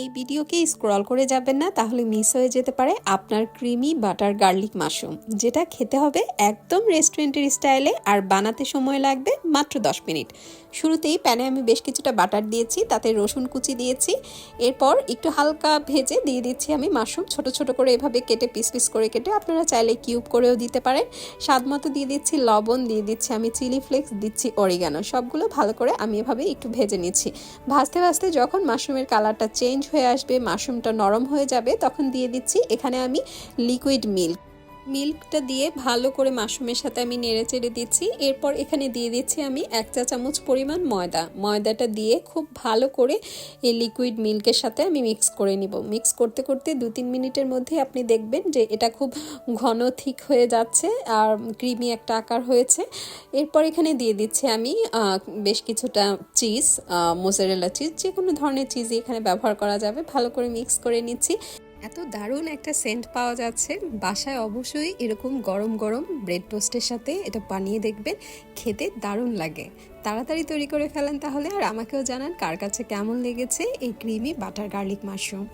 এই ভিডিওকে স্ক্রল করে যাবেন না, তাহলে মিস হয়ে যেতে পারে আপনার ক্রিমি বাটার গার্লিক মাশরুম, যেটা খেতে হবে একদম রেস্টুরেন্টের স্টাইলে আর বানাতে সময় লাগবে মাত্র 10 মিনিট। শুরুতেই প্যানে আমি বেশ কিছুটা বাটার দিয়েছি, তাতে রসুন কুচি দিয়েছি। এরপর একটু হালকা ভেজে দিয়ে দিচ্ছি আমি মাশরুম, ছোট ছোট করে এভাবে কেটে পিস পিস করে কেটে আপনারা চাইলে কিউব করেও দিতে পারেন। স্বাদ মতো দিয়ে দিচ্ছি লবণ, দিয়ে দিচ্ছি আমি চিলি ফ্লেক্স, দিচ্ছি অরিগানো। সবগুলো ভালো করে আমি এভাবে একটু ভেজে নিচ্ছি। ভাজতে ভাজতে যখন মাশরুমের কালারটা চেঞ্জ হয়ে আসবে মাশরুমটা নরম হয়ে যাবে তখন দিয়ে দিচ্ছি এখানে আমি লিকুইড মিল্ক মিল্কটা দিয়ে ভালো করে মাশরুমের সাথে আমি নেড়ে চেড়ে দিচ্ছি। এরপর এখানে দিয়ে দিচ্ছি আমি এক চা চামচ পরিমাণ ময়দা। ময়দাটা দিয়ে খুব ভালো করে এই লিকুইড মিল্কের সাথে আমি মিক্স করে নিব। মিক্স করতে করতে দু তিন মিনিটের মধ্যে আপনি দেখবেন যে এটা খুব ঘন থিক হয়ে যাচ্ছে আর ক্রিমি একটা আকার হয়েছে। এরপর এখানে দিয়ে দিচ্ছি আমি বেশ কিছুটা চিজ মোজারেলা চিজ যে কোনো ধরনের চিজই এখানে ব্যবহার করা যাবে। ভালো করে মিক্স করে নিচ্ছি। এত দারুণ একটা সেন্ট পাওয়া যাচ্ছে। বাসায় অবশ্যই এরকম গরম গরম ব্রেড টোস্টের সাথে এটা বানিয়ে দেখবেন, খেতে দারুণ লাগে। তাড়াতাড়ি তৈরি করে ফেলেন তাহলে আর আমাকেও জানান কার কাছে কেমন লেগেছে এই ক্রিমি বাটার গার্লিক মাশরুম